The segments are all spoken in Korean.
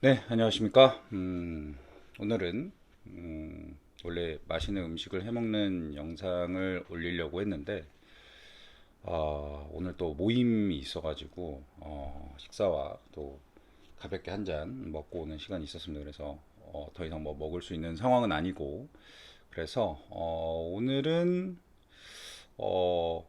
네, 안녕하십니까. 음, 오늘은 음, 원래 맛있는 음식을 해먹는 영상을 올리려고 했는데 아, 오늘 또 모임이 있어가지고 어, 식사와 또 가볍게 한 잔 먹고 오는 시간이 있었습니다. 그래서 어, 더 이상 뭐 먹을 수 있는 상황은 아니고 그래서 어, 오늘은 어,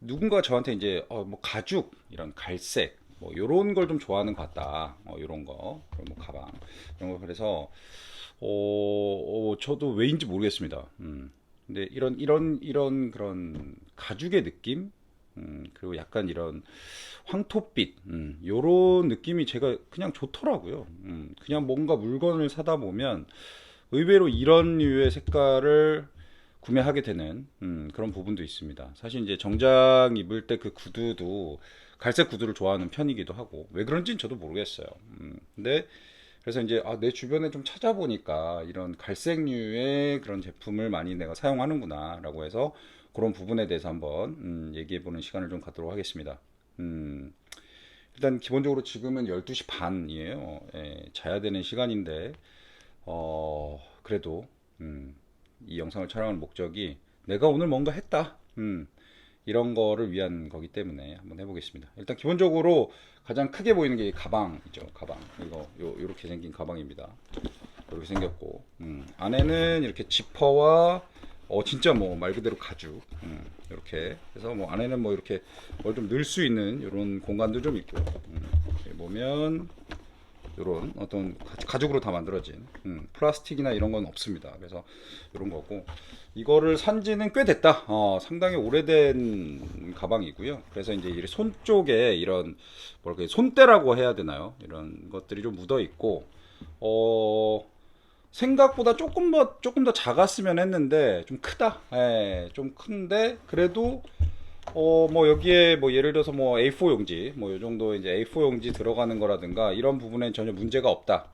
누군가 저한테 이제 어, 뭐 가죽 이런 갈색 뭐 요런 걸 좀 좋아하는 것 같다. 어, 요런 거. 그리고 뭐 가방 이런 거 그래서 어, 어, 저도 왜인지 모르겠습니다. 음. 근데 이런 이런 이런 그런 가죽의 느낌 음, 그리고 약간 이런 황토빛 음, 요런 느낌이 제가 그냥 좋더라고요. 음, 그냥 뭔가 물건을 사다 보면 의외로 이런 류의 색깔을 구매하게 되는 음, 그런 부분도 있습니다. 사실 이제 정장 입을 때 그 구두도 갈색 구두를 좋아하는 편이기도 하고 왜 그런지는 저도 모르겠어요. 음, 근데 그래서 이제 아, 내 주변에 좀 찾아보니까 이런 갈색류의 그런 제품을 많이 내가 사용하는구나라고 해서 그런 부분에 대해서 한번 음, 얘기해보는 시간을 좀 갖도록 하겠습니다. 음, 일단 기본적으로 지금은 12시 반이에요. 예, 자야 되는 시간인데 어, 그래도 음, 이 영상을 촬영하는 목적이 내가 오늘 뭔가 했다. 음, 이런 거를 위한 거기 때문에 한번 해보겠습니다. 일단 기본적으로 가장 크게 보이는 게이 가방이죠. 가방. 이거 요, 요렇게 생긴 가방입니다. 이렇게 생겼고 음, 안에는 이렇게 지퍼와 어 진짜 뭐 말 그대로 가죽 음, 이렇게 그래서 뭐 안에는 뭐 이렇게 뭘 좀 넣을 수 있는 이런 공간도 좀 있고 음, 보면 이런 어떤 가- 가죽으로 다 만들어진 음, 플라스틱이나 이런 건 없습니다. 그래서 이런 거고 이거를 산지는 꽤 됐다. 어, 상당히 오래된 가방이고요. 그래서 이제 이손 쪽에 이런 뭐랄까 손때라고 해야 되나요? 이런 것들이 좀 묻어 있고 어 생각보다 조금 더 조금 더 작았으면 했는데 좀 크다. 예, 좀 큰데 그래도 어 뭐 여기에 뭐 예를 들어서 뭐 A4 용지 뭐요 정도 이제 A4 용지 들어가는 거라든가 이런 부분엔 전혀 문제가 없다.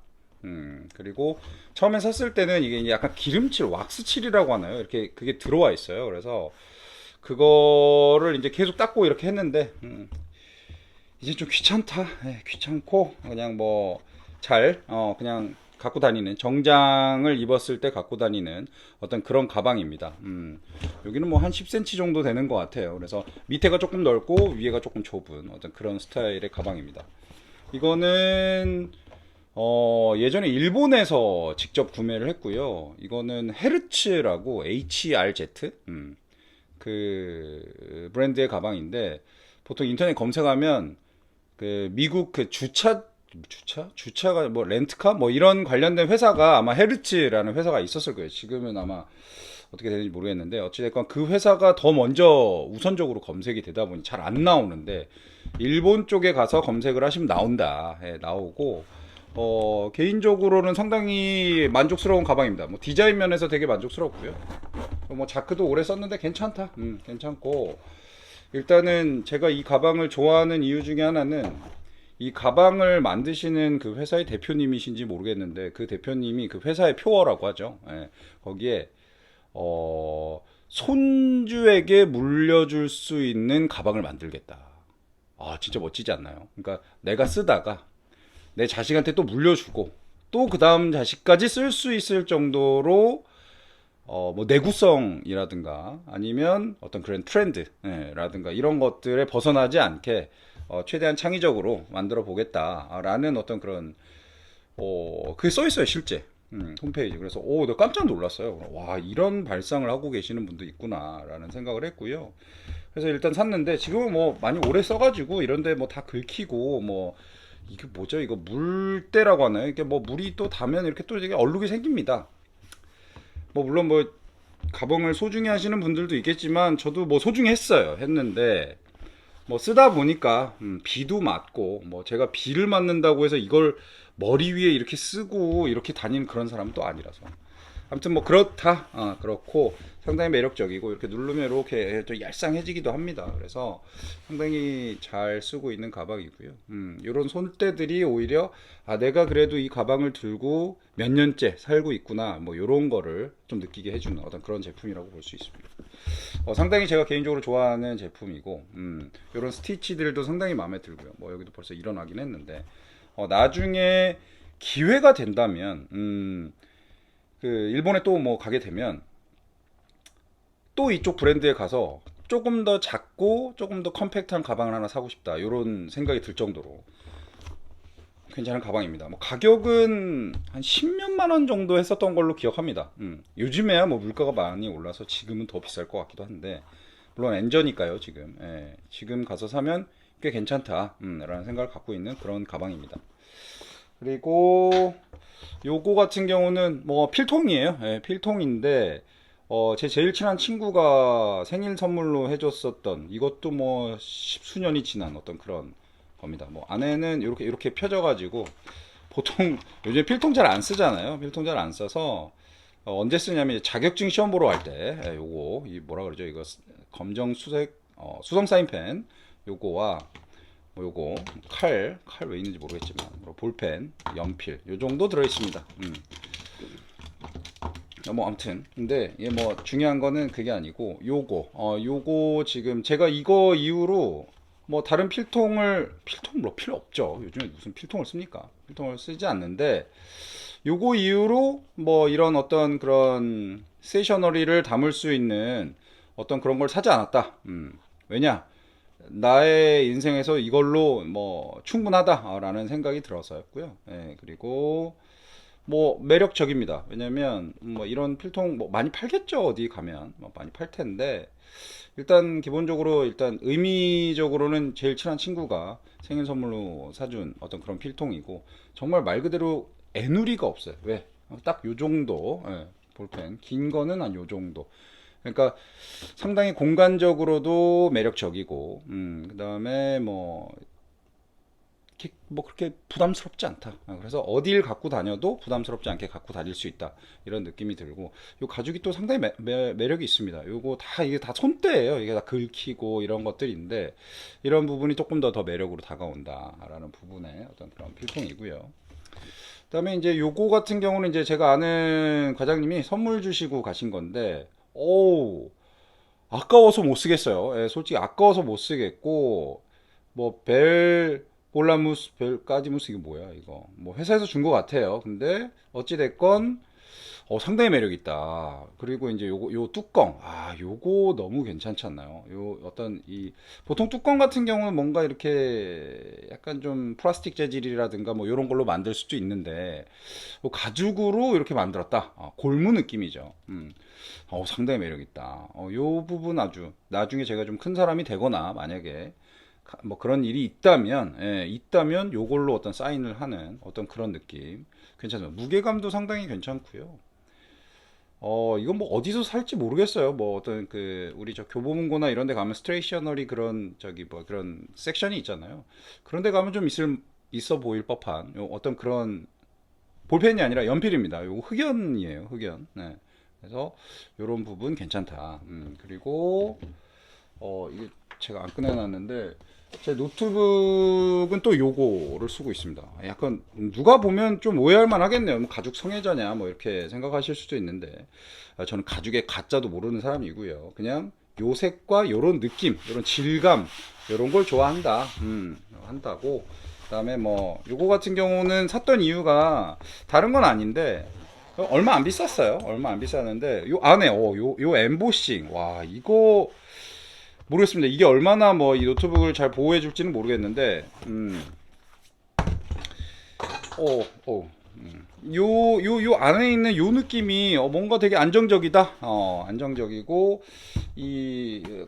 음 그리고 처음에 샀을 때는 이게 약간 기름칠 왁스칠이라고 하나요? 이렇게 그게 들어와 있어요. 그래서 그거를 이제 계속 닦고 이렇게 했는데 음, 이제 좀 귀찮다. 예, 귀찮고 그냥 뭐 잘 어 그냥 갖고 다니는 정장을 입었을 때 갖고 다니는 어떤 그런 가방입니다. 음, 여기는 뭐 한 10cm 정도 되는 것 같아요. 그래서 밑에가 조금 넓고 위에가 조금 좁은 어떤 그런 스타일의 가방입니다. 이거는 어, 예전에 일본에서 직접 구매를 했고요. 이거는 헤르츠라고 HRZ 음, 그 브랜드의 가방인데 보통 인터넷 검색하면 그 미국 그 주차 주차 주차가 뭐 렌트카 뭐 이런 관련된 회사가 아마 헤르츠라는 회사가 있었을 거예요. 지금은 아마 어떻게 되는지 모르겠는데 어찌됐건 그 회사가 더 먼저 우선적으로 검색이 되다 보니 잘 안 나오는데 일본 쪽에 가서 검색을 하시면 나온다. 예, 나오고 어, 개인적으로는 상당히 만족스러운 가방입니다. 뭐 디자인 면에서 되게 만족스럽고요. 뭐 자크도 오래 썼는데 괜찮다. 음, 괜찮고 일단은 제가 이 가방을 좋아하는 이유 중에 하나는 이 가방을 만드시는 그 회사의 대표님이신지 모르겠는데 그 대표님이 그 회사의 표어라고 하죠. 예, 거기에 어, 손주에게 물려줄 수 있는 가방을 만들겠다. 아, 진짜 멋지지 않나요? 그러니까 내가 쓰다가 내 자식한테 또 물려주고 또 그 다음 자식까지 쓸 수 있을 정도로 어, 뭐 내구성이라든가 아니면 어떤 그런 트렌드라든가 이런 것들에 벗어나지 않게 어, 최대한 창의적으로 만들어 보겠다라는 어떤 그런 어, 그게 써 있어요 실제 음, 홈페이지 그래서 오, 내가 깜짝 놀랐어요. 와 이런 발상을 하고 계시는 분도 있구나라는 생각을 했고요. 그래서 일단 샀는데 지금은 뭐 많이 오래 써가지고 이런데 뭐 다 긁히고 뭐 이게 뭐죠 이거 물때라고 하나요? 이게 뭐 물이 또 닿으면 이렇게 또 되게 얼룩이 생깁니다. 뭐 물론 뭐 가방을 소중히 하시는 분들도 있겠지만 저도 뭐 소중히 했어요. 했는데 뭐 쓰다 보니까 음, 비도 맞고 뭐 제가 비를 맞는다고 해서 이걸 머리 위에 이렇게 쓰고 이렇게 다니는 그런 사람은 또 아니라서 아무튼 뭐 그렇다. 아, 그렇고 상당히 매력적이고 이렇게 누르면 이렇게 좀 얄쌍해지기도 합니다. 그래서 상당히 잘 쓰고 있는 가방이고요. 음, 이런 손때들이 오히려 아 내가 그래도 이 가방을 들고 몇 년째 살고 있구나 뭐 이런 거를 좀 느끼게 해주는 어떤 그런 제품이라고 볼 수 있습니다. 어, 상당히 제가 개인적으로 좋아하는 제품이고 음, 이런 스티치들도 상당히 마음에 들고요. 뭐 여기도 벌써 일어나긴 했는데 어, 나중에 기회가 된다면 음, 그 일본에 또 뭐 가게 되면 또 이쪽 브랜드에 가서 조금 더 작고 조금 더 컴팩트한 가방을 하나 사고 싶다 이런 생각이 들 정도로 괜찮은 가방입니다. 뭐 가격은 한 10몇만 원 정도 했었던 걸로 기억합니다. 음, 요즘에야 뭐 물가가 많이 올라서 지금은 더 비쌀 것 같기도 한데 물론 엔저니까요 지금 예, 지금 가서 사면 꽤 괜찮다 음, 라는 생각을 갖고 있는 그런 가방입니다. 그리고 요거 같은 경우는 뭐 필통이에요. 예, 필통인데 어, 제 제일 친한 친구가 생일 선물로 해줬었던 이것도 뭐 십수년이 지난 어떤 그런 겁니다. 뭐 안에는 이렇게 이렇게 펴져가지고 보통 요즘 필통 잘 안 쓰잖아요. 필통 잘 안 써서 어, 언제 쓰냐면 자격증 시험 보러 갈 때 요거 이 뭐라 그러죠? 이거 스- 검정 수색 어, 수성 사인펜 요거와 뭐 요거 칼 칼 왜 있는지 모르겠지만 뭐 볼펜 연필 요 정도 들어 있습니다. 음. 어, 뭐 아무튼. 근데 이게 뭐 중요한 거는 그게 아니고 요거. 어 요거 지금 제가 이거 이후로 뭐 다른 필통을 필통 뭐 필요 없죠. 요즘에 무슨 필통을 씁니까? 필통을 쓰지 않는데 요거 이후로 뭐 이런 어떤 그런 세셔너리를 담을 수 있는 어떤 그런 걸 사지 않았다. 음. 왜냐 나의 인생에서 이걸로 뭐 충분하다라는 생각이 들어서였고요 예 그리고 뭐 매력적입니다. 왜냐면 뭐 이런 필통 뭐 많이 팔겠죠 어디 가면 뭐 많이 팔 텐데 일단 기본적으로 일단 의미적으로는 제일 친한 친구가 생일 선물로 사준 어떤 그런 필통이고 정말 말 그대로 애누리가 없어요. 왜? 딱 요 정도 예, 볼펜 긴 거는 한 요 정도. 그러니까 상당히 공간적으로도 매력적이고 음, 그 다음에 뭐 이렇게 뭐 그렇게 부담스럽지 않다. 어, 그래서 어딜 갖고 다녀도 부담스럽지 않게 갖고 다닐 수 있다. 이런 느낌이 들고 요 가죽이 또 상당히 매, 매, 매력이 있습니다. 요거 다 이게 다 손때예요. 이게 다 긁히고 이런 것들인데 이런 부분이 조금 더 더 매력으로 다가온다라는 부분의 어떤 그런 필통이고요. 그다음에 이제 요거 같은 경우는 이제 제가 아는 과장님이 선물 주시고 가신 건데 오 아까워서 못 쓰겠어요. 예, 솔직히 아까워서 못 쓰겠고 뭐 벨 볼라무스 벨까지무스 이게 뭐야 이거 뭐 회사에서 준 것 같아요 근데 어찌 됐건 어, 상당히 매력 있다. 그리고 이제 요거 요 뚜껑. 아 요거 너무 괜찮지 않나요? 요 어떤 이 보통 뚜껑 같은 경우는 뭔가 이렇게 약간 좀 플라스틱 재질이라든가 뭐 요런 걸로 만들 수도 있는데 요 가죽으로 이렇게 만들었다. 아, 골무 느낌이죠. 음. 어, 상당히 매력 있다. 어, 요 부분 아주 나중에 제가 좀 큰 사람이 되거나 만약에 가- 뭐 그런 일이 있다면, 예, 있다면 요걸로 어떤 사인을 하는 어떤 그런 느낌. 괜찮아요. 무게감도 상당히 괜찮고요. 어, 이건 뭐 어디서 살지 모르겠어요. 뭐 어떤 그 우리 저 교보문고나 이런 데 가면 스테이셔너리 그런 저기 뭐 그런 섹션이 있잖아요. 그런 데 가면 좀 있을 있어 보일 법한 요 어떤 그런 볼펜이 아니라 연필입니다. 요 흑연이에요. 흑연. 네. 그래서 요런 부분 괜찮다. 음, 그리고 어, 이게 제가 안 꺼내놨는데 제 노트북은 또 요거를 쓰고 있습니다. 약간 누가 보면 좀 오해할 만 하겠네요. 뭐 가죽 성애자냐 뭐 이렇게 생각하실 수도 있는데 아, 저는 가죽의 가짜도 모르는 사람이고요. 그냥 요 색과 요런 느낌, 요런 질감, 요런 걸 좋아한다. 음, 한다고. 그다음에 뭐 요거 같은 경우는 샀던 이유가 다른 건 아닌데 얼마 안 비쌌어요. 얼마 안 비쌌는데 요 안에 어, 요, 요 엠보싱 와 이거 모르겠습니다. 이게 얼마나 뭐 이 노트북을 잘 보호해 줄지는 모르겠는데, 음, 어, 어, 음. 요, 요, 요 안에 있는 요 느낌이 어, 뭔가 되게 안정적이다. 어, 안정적이고, 이, 어,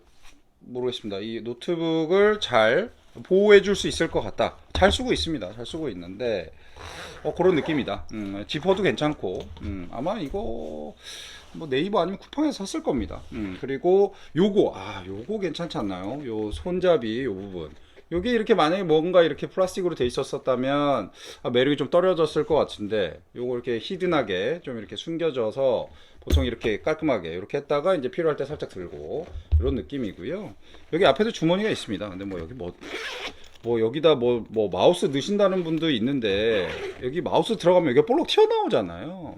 모르겠습니다. 이 노트북을 잘 보호해 줄 수 있을 것 같다. 잘 쓰고 있습니다. 잘 쓰고 있는데, 어, 그런 느낌이다. 음, 지퍼도 괜찮고, 음, 아마 이거, 뭐 네이버 아니면 쿠팡에서 샀을 겁니다. 음, 그리고 요거, 아, 요거 괜찮지 않나요? 요 손잡이 요 부분. 요게 이렇게 만약에 뭔가 이렇게 플라스틱으로 돼 있었었다면 아, 매력이 좀 떨어졌을 것 같은데 요거 이렇게 히든하게 좀 이렇게 숨겨져서 보통 이렇게 깔끔하게 이렇게 했다가 이제 필요할 때 살짝 들고 이런 느낌이고요. 여기 앞에도 주머니가 있습니다. 근데 뭐 여기 뭐뭐 여기다 뭐 뭐 마우스 넣으신다는 분도 있는데 여기 마우스 들어가면 여기가 볼록 튀어나오잖아요.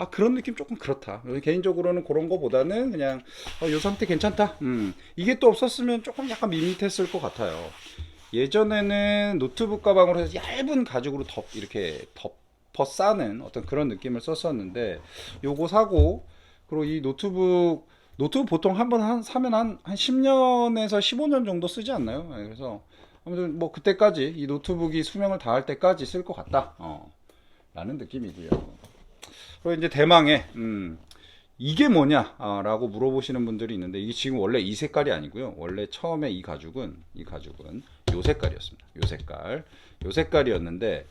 음. 아 그런 느낌 조금 그렇다. 개인적으로는 그런 거보다는 그냥 어, 요 상태 괜찮다. 음. 이게 또 없었으면 조금 약간 밋밋했을 것 같아요. 예전에는 노트북 가방으로 해서 얇은 가죽으로 덮 이렇게 덮 싶어 싸는 어떤 그런 느낌을 썼었는데 요거 사고 그리고 이 노트북 노트북 보통 한 번 한, 사면 한, 한 10년에서 15년 정도 쓰지 않나요? 네, 그래서 아무튼 뭐 그때까지 이 노트북이 수명을 다할 때까지 쓸 것 같다. 어, 라는 느낌이고요. 그리고 이제 대망의 음, 이게 뭐냐라고 물어보시는 분들이 있는데 이게 지금 원래 이 색깔이 아니고요. 원래 처음에 이 가죽은 이 가죽은 요 색깔이었습니다. 요 색깔, 요 색깔이었는데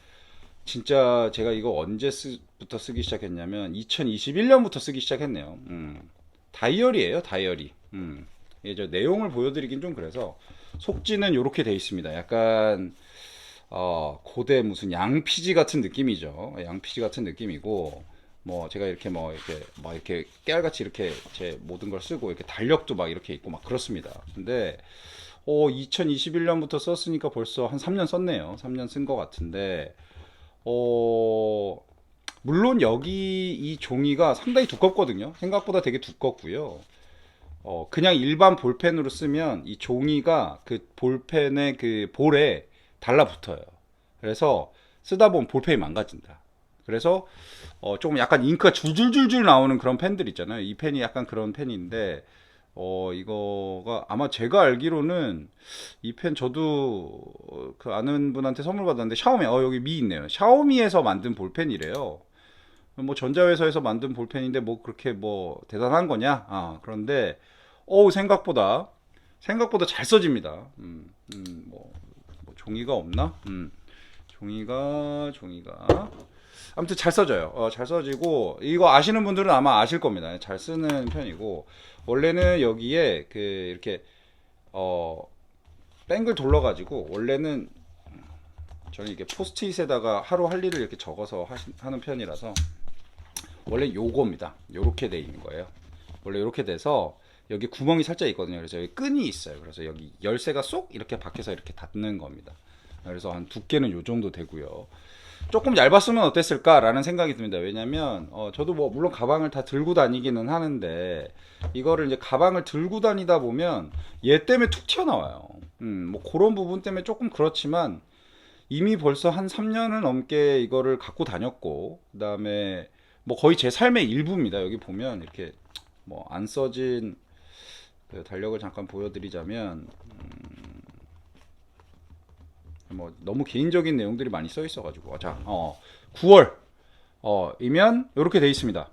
진짜 제가 이거 언제부터 쓰기 시작했냐면 2021년부터 쓰기 시작했네요. 음, 다이어리예요, 다이어리. 음, 예, 저 내용을 보여드리긴 좀 그래서 속지는 이렇게 돼 있습니다. 약간 어, 고대 무슨 양피지 같은 느낌이죠. 양피지 같은 느낌이고, 뭐, 제가 이렇게 뭐, 이렇게, 막 이렇게 깨알같이 이렇게 제 모든 걸 쓰고, 이렇게 달력도 막 이렇게 있고 막 그렇습니다. 근데, 어, 2021년부터 썼으니까 벌써 한 3년 썼네요. 3년 쓴 것 같은데, 어, 물론 여기 이 종이가 상당히 두껍거든요. 생각보다 되게 두껍고요. 어, 그냥 일반 볼펜으로 쓰면 이 종이가 그 볼펜의 그 볼에 달라붙어요. 그래서 쓰다 보면 볼펜이 망가진다. 그래서 어, 조금 약간 잉크가 줄줄줄줄 나오는 그런 펜들 있잖아요. 이 펜이 약간 그런 펜인데 어, 이거가 아마 제가 알기로는 이 펜 저도 어, 그 아는 분한테 선물 받았는데 샤오미 어 여기 미 있네요. 샤오미에서 만든 볼펜이래요. 뭐 전자회사에서 만든 볼펜인데 뭐 그렇게 뭐 대단한 거냐? 아, 그런데 어우 생각보다 생각보다 잘 써집니다. 음, 음, 뭐, 뭐 종이가 없나? 음, 종이가 종이가 아무튼 잘 써져요. 어, 잘 써지고 이거 아시는 분들은 아마 아실 겁니다. 잘 쓰는 편이고 원래는 여기에 그 이렇게 어 뱅글 돌려가지고 원래는 저는 이게 포스트잇에다가 하루 할 일을 이렇게 적어서 하시, 하는 편이라서 원래 요겁니다. 요렇게 돼 있는 거예요. 원래 요렇게 돼서 여기 구멍이 살짝 있거든요. 그래서 여기 끈이 있어요. 그래서 여기 열쇠가 쏙 이렇게 박혀서 이렇게 닿는 겁니다. 그래서 한 두께는 요 정도 되고요. 조금 얇았으면 어땠을까라는 생각이 듭니다. 왜냐면 어, 저도 뭐 물론 가방을 다 들고 다니기는 하는데 이거를 이제 가방을 들고 다니다 보면 얘 때문에 툭 튀어나와요. 음, 뭐 그런 부분 때문에 조금 그렇지만 이미 벌써 한 3년을 넘게 이거를 갖고 다녔고 그다음에 뭐 거의 제 삶의 일부입니다. 여기 보면 이렇게 뭐 안 써진 그 달력을 잠깐 보여드리자면 음, 뭐 너무 개인적인 내용들이 많이 써 있어가지고 자, 어, 9월 어, 이면 이렇게 돼 있습니다.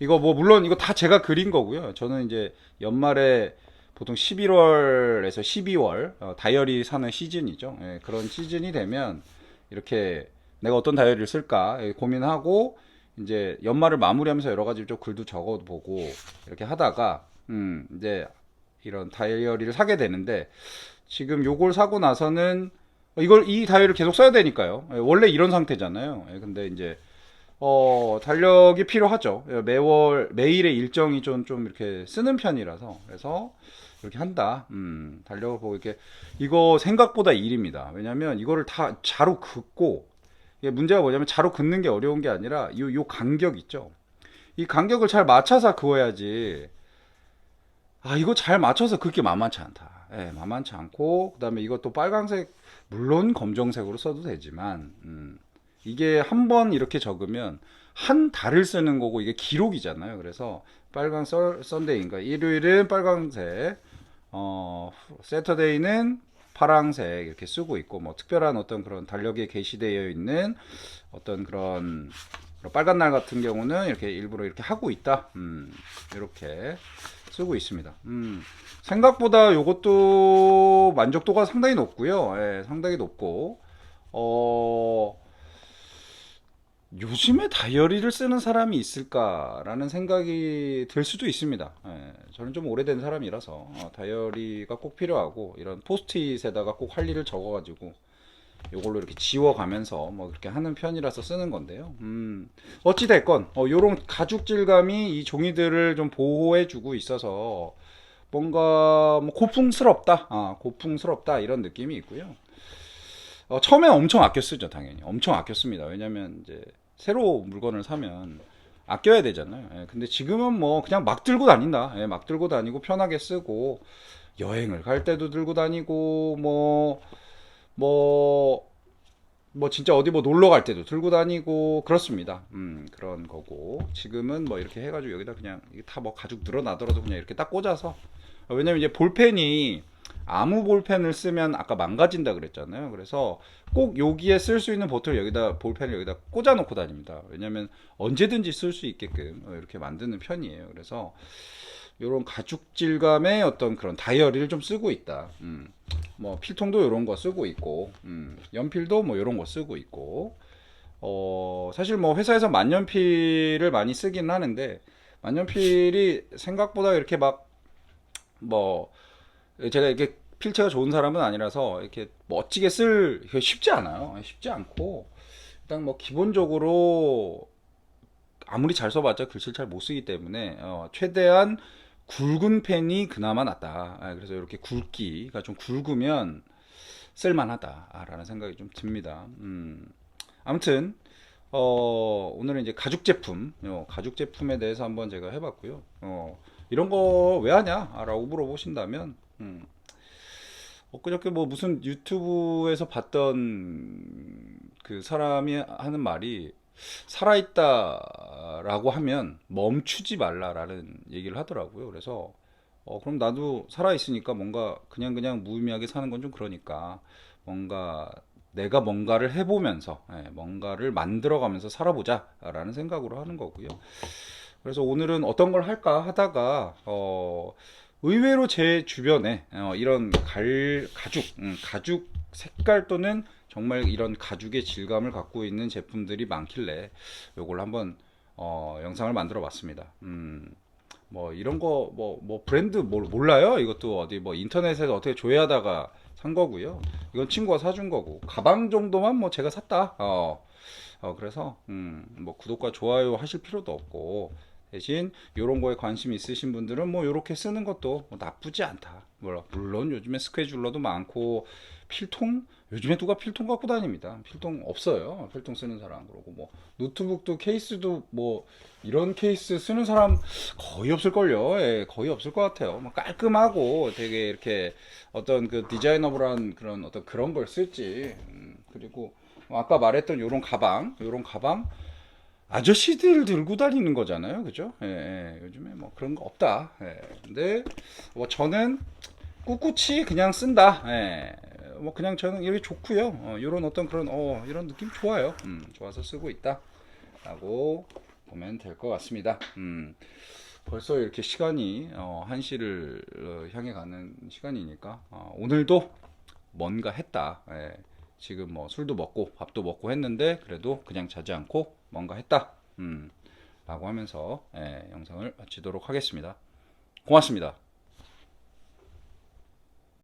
이거 뭐 물론 이거 다 제가 그린 거고요. 저는 이제 연말에 보통 11월에서 12월 어, 다이어리 사는 시즌이죠. 예, 그런 시즌이 되면 이렇게 내가 어떤 다이어리를 쓸까 예, 고민하고 이제 연말을 마무리하면서 여러 가지 좀 글도 적어보고 이렇게 하다가 음 이제 이런 다이어리를 사게 되는데 지금 요걸 사고 나서는 이걸 이 다이어리를 계속 써야 되니까요. 예, 원래 이런 상태잖아요. 예, 근데 이제 어 달력이 필요하죠. 예, 매월 매일의 일정이 좀 좀 이렇게 쓰는 편이라서 그래서 이렇게 한다. 음, 달력을 보고 이렇게 이거 생각보다 일입니다. 왜냐면 이거를 다 자로 긋고 이게 문제가 뭐냐면 자로 긋는 게 어려운 게 아니라 요, 요 간격 있죠. 이 간격을 잘 맞춰서 그어야지. 아, 이거 잘 맞춰서 그렇게 만만치 않다. 예, 만만치 않고, 그 다음에 이것도 빨강색, 물론 검정색으로 써도 되지만, 음, 이게 한 번 이렇게 적으면 한 달을 쓰는 거고, 이게 기록이잖아요. 그래서 썰, 썬데이인가, 일요일은 빨강색, 어, 세터데이는 파랑색 이렇게 쓰고 있고 뭐 특별한 어떤 그런 달력에 게시되어 있는 어떤 그런 빨간 날 같은 경우는 이렇게 일부러 이렇게 하고 있다. 음, 이렇게 쓰고 있습니다. 음, 생각보다 이것도 만족도가 상당히 높고요. 예, 상당히 높고 어, 요즘에 다이어리를 쓰는 사람이 있을까라는 생각이 들 수도 있습니다. 예, 저는 좀 오래된 사람이라서 어, 다이어리가 꼭 필요하고 이런 포스트잇에다가 꼭 할 일을 적어가지고 이걸로 이렇게 지워가면서 뭐 그렇게 하는 편이라서 쓰는 건데요. 음, 어찌 됐건 어, 요런 가죽 질감이 이 종이들을 좀 보호해주고 있어서 뭔가 뭐 고풍스럽다, 아, 고풍스럽다 이런 느낌이 있고요. 어, 처음엔 엄청 아껴 쓰죠, 당연히. 엄청 아껴 씁니다. 왜냐면 이제 새로 물건을 사면 아껴야 되잖아요. 예, 근데 지금은 뭐 그냥 막 들고 다닌다. 예, 막 들고 다니고 편하게 쓰고 여행을 갈 때도 들고 다니고 뭐 뭐 뭐 진짜 어디 뭐 놀러 갈 때도 들고 다니고 그렇습니다. 음, 그런 거고 지금은 뭐 이렇게 해가지고 여기다 그냥 다 뭐 가죽 늘어나더라도 그냥 이렇게 딱 꽂아서 어, 왜냐면 이제 볼펜이 아무 볼펜을 쓰면 아까 망가진다 그랬잖아요. 그래서 꼭 여기에 쓸 수 있는 보트를 여기다 볼펜을 여기다 꽂아 놓고 다닙니다. 왜냐면 언제든지 쓸 수 있게끔 어, 이렇게 만드는 편이에요. 그래서 이런 가죽 질감의 어떤 그런 다이어리를 좀 쓰고 있다. 음. 뭐 필통도 이런 거 쓰고 있고, 음. 연필도 뭐 이런 거 쓰고 있고. 어, 사실 뭐 회사에서 만년필을 많이 쓰긴 하는데 만년필이 생각보다 이렇게 막뭐 제가 이렇게 필체가 좋은 사람은 아니라서 이렇게 멋지게 쓸 쉽지 않아요. 쉽지 않고 일단 뭐 기본적으로 아무리 잘 써봤자 글씨를 잘 못 쓰기 때문에 어, 최대한 굵은 펜이 그나마 낫다. 아, 그래서 이렇게 굵기가 좀 굵으면 쓸만하다라는 생각이 좀 듭니다. 음, 아무튼 어, 오늘은 이제 가죽 제품, 어, 가죽 제품에 대해서 한번 제가 해봤고요. 어, 이런 거 왜 하냐? 라고 물어보신다면, 음, 엊그저께 뭐 무슨 유튜브에서 봤던 그 사람이 하는 말이 살아있다라고 하면 멈추지 말라라는 얘기를 하더라고요. 그래서 어, 그럼 나도 살아있으니까 뭔가 그냥 그냥 무의미하게 사는 건 좀 그러니까 뭔가 내가 뭔가를 해보면서 예, 뭔가를 만들어가면서 살아보자라는 생각으로 하는 거고요. 그래서 오늘은 어떤 걸 할까 하다가 어, 의외로 제 주변에 어, 이런 갈, 가죽, 음, 가죽 색깔 또는 정말 이런 가죽의 질감을 갖고 있는 제품들이 많길래 요걸 한번 어, 영상을 만들어 봤습니다. 음, 뭐 이런 거뭐뭐 브랜드 뭘 몰라요? 이것도 어디 뭐 인터넷에서 어떻게 조회하다가 산 거고요. 이건 친구가 사준 거고 가방 정도만 뭐 제가 샀다. 어, 어 그래서 음, 뭐 구독과 좋아요 하실 필요도 없고 대신 이런 거에 관심 있으신 분들은 뭐 이렇게 쓰는 것도 뭐 나쁘지 않다. 물론 물론 요즘에 스케줄러도 많고 필통 요즘에 누가 필통 갖고 다닙니다. 필통 없어요. 필통 쓰는 사람 그러고 뭐 노트북도 케이스도 뭐 이런 케이스 쓰는 사람 거의 없을 걸요. 예, 거의 없을 것 같아요. 뭐 깔끔하고 되게 이렇게 어떤 그 디자이너블한 그런 어떤 그런 걸 쓸지. 음, 그리고 아까 말했던 요런 가방, 요런 가방 아저씨들 들고 다니는 거잖아요. 그죠? 예, 예, 요즘에 뭐 그런 거 없다. 예. 근데 뭐 저는 꿋꿋이 그냥 쓴다. 예. 뭐 그냥 저는 이렇게 좋고요. 어, 이런 어떤 그런 어 이런 느낌 좋아요. 음, 좋아서 쓰고 있다라고 보면 될 것 같습니다. 음, 벌써 이렇게 시간이 어, 1시를 어, 향해 가는 시간이니까 어, 오늘도 뭔가 했다. 예. 지금 뭐 술도 먹고 밥도 먹고 했는데 그래도 그냥 자지 않고 뭔가 했다. 음, 라고 하면서 예, 영상을 마치도록 하겠습니다. 고맙습니다.